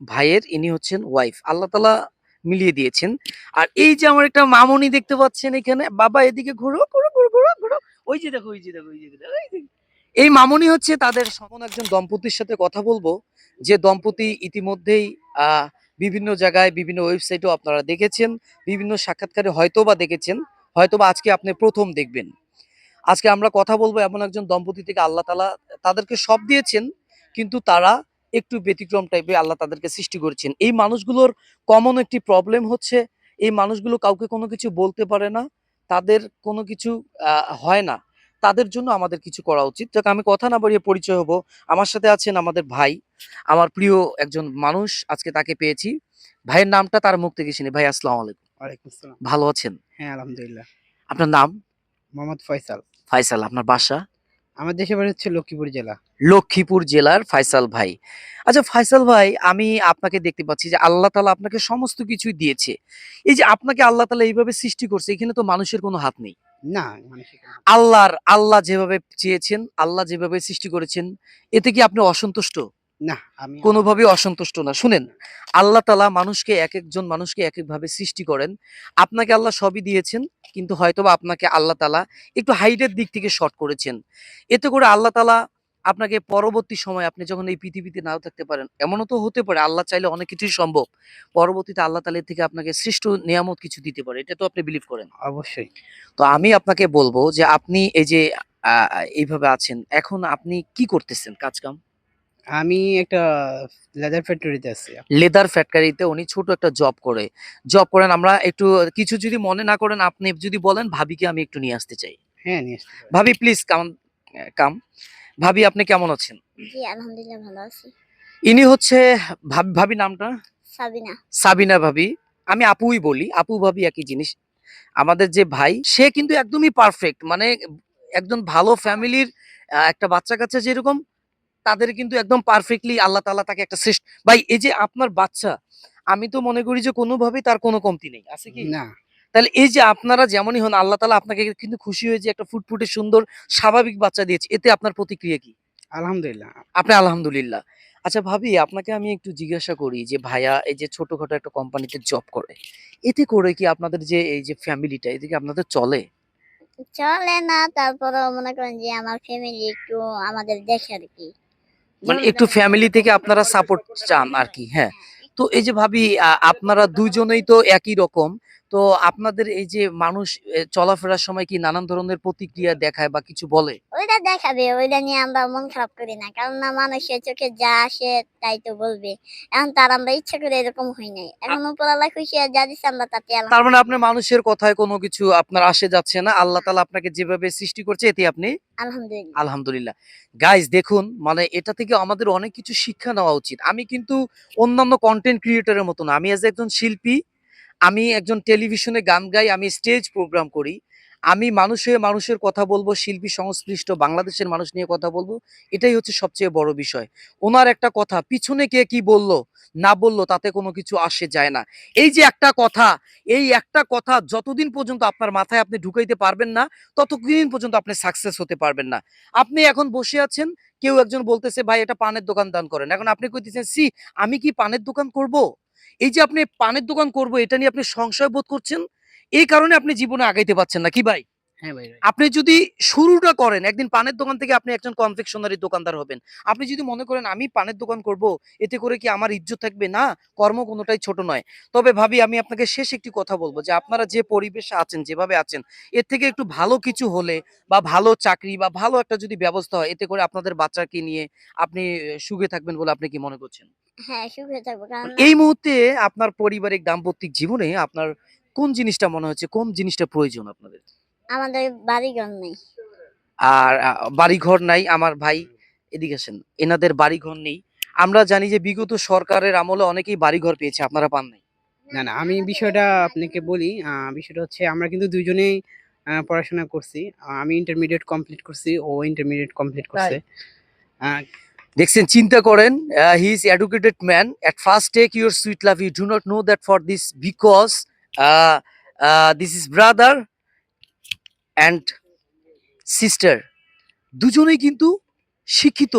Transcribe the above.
ভাইয়ের ইনি হচ্ছেন ওয়াইফ আল্লাহ তালা মিলিয়ে দিয়েছেন। আর এই যে আমার একটা মামনি দেখতে পাচ্ছেন এখানে বাবা এদিকে ঘুরো ঘুরো ঘুরো ঘুরো ঘুরো। ওই যে দেখো ওই যে দেখো ওই যে দেখো, এই মামনি হচ্ছে তাদের সমন একজন দম্পতির সাথে কথা বলব। যে দম্পতি ইতিমধ্যেই বিভিন্ন জায়গায় বিভিন্ন ওয়েবসাইটেও আপনারা দেখেছেন। বিভিন্ন সাক্ষাৎকারে হয়তো বা দেখেছেন। হয়তো বা আজকে আপনি প্রথম দেখবেন। আজকে আমরা কথা বলব এমন একজন দম্পতি থেকে আল্লাহ তালা তাদেরকে সব দিয়েছেন। কিন্তু তারা একটু ব্যতিক্রম টাইপের আল্লাহ তাদেরকে সৃষ্টি করেছেন। এই মানুষগুলোর কমন একটি প্রবলেম হচ্ছে এই মানুষগুলো কাউকে কোনো কিছু বলতে পারে না তাদের কোনো কিছু হয় না। তাদের জন্য আমাদের কিছু করা উচিত। যাক আমি কথা না বাড়িয়ে পরিচয় হব। আমার সাথে আছেন আমাদের ভাই আমার প্রিয় একজন মানুষ আজকে তাকে পেয়েছি। ভাইয়ের নামটা তার মুখ থেকে শুনি। ভাই আসসালামু আলাইকুম। ওয়ালাইকুম আসসালাম। ভালো আছেন? হ্যাঁ আলহামদুলিল্লাহ। আপনার নাম? মোহাম্মদ ফয়সাল। ফাইসাল আপনার বাসা? আমার দেশের বাড়ি হচ্ছে লক্ষ্মীপুর জেলা। লক্ষ্মীপুর জেলার ফাইসাল ভাই। আচ্ছা ফাইসাল ভাই আমি আপনাকে দেখতে পাচ্ছি যে আল্লাহ তালা আপনাকে সমস্ত কিছুই দিয়েছে। এই যে আপনাকে আল্লাহ তালা এইভাবে সৃষ্টি করছে এখানে তো মানুষের কোনো হাত নেই। না আল্লাহর আল্লাহ যেভাবে চেয়েছেন আল্লাহ যেভাবে সৃষ্টি করেছেন এতে কি আপনি অসন্তুষ্ট? না আমি কোনোভাবে অসন্তুষ্ট না। শুনেন আল্লাহ তালা মানুষকে এক একজন মানুষকে এক একভাবে সৃষ্টি করেন। আপনাকে আল্লাহ সবই দিয়েছেন কিন্তু হয়তোবা আপনাকে আল্লাহ তালা একটু হাইটের দিক থেকে শর্ট করেছেন। এতে করে আল্লাহ তালা আপনাকে পরবর্তী সময় আপনি যখন এই পৃথিবীতে নাও থাকতে পারেন এমনও তো হতে পারে আল্লাহ চাইলে অনেক কিছুই সম্ভব। পরবর্তীতে আল্লাহ তালের থেকে আপনাকে সৃষ্ট নিয়ামত কিছু দিতে পারে এটা তো আপনি বিলিভ করেন। অবশ্যই। তো আমি আপনাকে বলব যে আপনি এই যে আহ, এইভাবে আছেন এখন আপনি কি করতেছেন কাজ কাম আমি একটা লেদার ফ্যাক্টরিতে আছি। লেদার ফ্যাক্টরিতে উনি ছোট একটা জব করে। জব করেন আমরা একটু কিছু যদি মনে না করেন আপনি যদি বলেন ভাবিকে আমি একটু নিয়ে আসতে চাই। হ্যাঁ নিয়ে আসতে ভাবি প্লিজ কাম কাম ভাবি আপনি কেমন আছেন? জি আলহামদুলিল্লাহ ভালো আছি। ইনি হচ্ছে ভাবি ভাবি নামটা? সাবিনা। সাবিনা ভাবি। আমি আপুই বলি আপু ভাবি একই জিনিস। আমাদের যে ভাই সে কিন্তু একদমই পারফেক্ট মানে একজন ভালো ফ্যামিলির একটা বাচ্চা কাচ্চা যেরকম তাদের কিন্তু একদম পারফেক্টলি আল্লাহ তাআলা তাকে একটা শ্রেষ্ঠ ভাই এই যে আপনার বাচ্চা আমি তো মনে করি যে কোনোভাবেই তার কোনো কমতি নেই আছে কি? না। তাহলে এই যে আপনারা যেমনই হন আল্লাহ তালা আপনাকে কিন্তু খুশি হয়ে যে একটা ফুটফুটে সুন্দর স্বাভাবিক বাচ্চা দিয়েছে এতে আপনার প্রতিক্রিয়া কি? আলহামদুলিল্লাহ। আপনি আলহামদুলিল্লাহ। আচ্ছা ভাবি আপনাকে আমি একটু জিজ্ঞাসা করি যে ভাইয়া এই যে ছোটখাটো একটা কোম্পানিতে জব করে এতে করে কি আপনাদের যে এই যে ফ্যামিলিটা এদিকে আপনাদের চলে? চলে না তারপরে মনে করেন যে আমার ফ্যামিলি একটু আমাদের দেখে আর কি। মানে একটু ফ্যামিলি থেকে আপনারা সাপোর্ট চান আর কি হ্যাঁ। তো এই যে ভাবি আপনারা দুজনেই তো একই রকম। তো আপনাদের এই যে মানুষ চলাফেরার সময় কি নানান ধরনের প্রতিক্রিয়া দেখায় বা কিছু বলে? ওইটা দেখাবে ওইটা নিয়ে আমরা মন খারাপ করি না। কারণ না মানুষের চোখে যা আসে তাই তো বলবে। এখন তার আমরা ইচ্ছা করে এরকম হই নাই। এখন উপরালা খুশি আর যা দিচ্ছে আমরা তাতে। তার মানে আপনার মানুষের কথায় কোনো কিছু আপনার আসে যাচ্ছে না? আল্লাহ তাআলা আপনাকে যেভাবে সৃষ্টি করছে এতে আপনি আলহামদুলিল্লাহ। আলহামদুলিল্লাহ। গাইজ দেখুন মানে এটা থেকে আমাদের অনেক কিছু শিক্ষা নেওয়া উচিত। আমি কিন্তু অন্যান্য কন্টেন্ট ক্রিয়েটরের মতো না। আমি এজ একজন শিল্পী আমি একজন টেলিভিশনে গান গাই, আমি স্টেজ প্রোগ্রাম করি। আমি মানুষে মানুষের কথা বলব, শিল্পী, সংশ্লিষ্ট, বাংলাদেশের মানুষ নিয়ে কথা বলব, এটাই হচ্ছে সবচেয়ে বড় বিষয়। ওনার একটা কথা, পিছনে কে কি বলল, না বলল, তাতে কোনো কিছু আসে যায় না। এই যে একটা কথা, এই একটা কথা যতদিন পর্যন্ত আপনার মাথায় আপনি ঢুকাইতে পারবেন না, ততদিন পর্যন্ত আপনি সাকসেস হতে পারবেন না। আপনি এখন বসে আছেন, কেউ একজন বলতেছে, ভাই, এটা পানের দোকান দান করেন। এখন আপনি কইতেছেন, সি, আমি কি পানের দোকান করব? এই যে আপনি পানের দোকান করব, এটা নিয়ে আপনি সংশয় বোধ করছেন এই কারণে আপনি জীবনে আগাইতে পারছেন না, কি ভাই। আপনি যদি শুরুটা করেন একদিন পানের দোকান থেকে আপনি একজন কনফেকশনারি দোকানদার হবেন। আপনি যদি মনে করেন আমি পানের দোকান করব এতে করে কি আমার ইজ্জত থাকবে? না কর্ম কোনোটাই ছোট নয়। তবে ভাবি আমি আপনাকে শেষ একটি কথা বলব যে আপনারা যে পরিবেশে আছেন যেভাবে আছেন এর থেকে একটু ভালো কিছু হলে বা ভালো চাকরি বা ভালো একটা যদি ব্যবস্থা হয় এতে করে আপনাদের বাচ্চাকে নিয়ে আপনি সুখে থাকবেন বলে আপনি কি মনে করছেন? হ্যাঁ সুখে থাকব কারণ এই মুহূর্তে আপনার পারিবারিক দাম্পত্যিক জীবনে আপনার কোন জিনিসটা মনে হচ্ছে কোন জিনিসটা প্রয়োজন আপনাদের? আমাদের বাড়ি ঘর নেই। আর বাড়িঘর নাই আমার ভাই এদিকে আসেন। এনাদের বাড়িঘর নেই। আমরা জানি যে বিগত সরকারের আমলে অনেকেই বাড়িঘর পেয়েছে আপনারা পান নাই। না না আমি বিষয়টা আপনাকে বলি আহ, বিষয়টা হচ্ছে আমরা কিন্তু দুইজনেই আহ, পড়াশোনা করছি। আমি ইন্টারমিডিয়েট কমপ্লিট করছি ও ইন্টারমিডিয়েট কমপ্লিট করছে। আহ, দেখছেন চিন্তা করেন he is educated man at first take your sweet love you do not know that for this because this is brother and sister দুজনেই কিন্তু শিক্ষিত।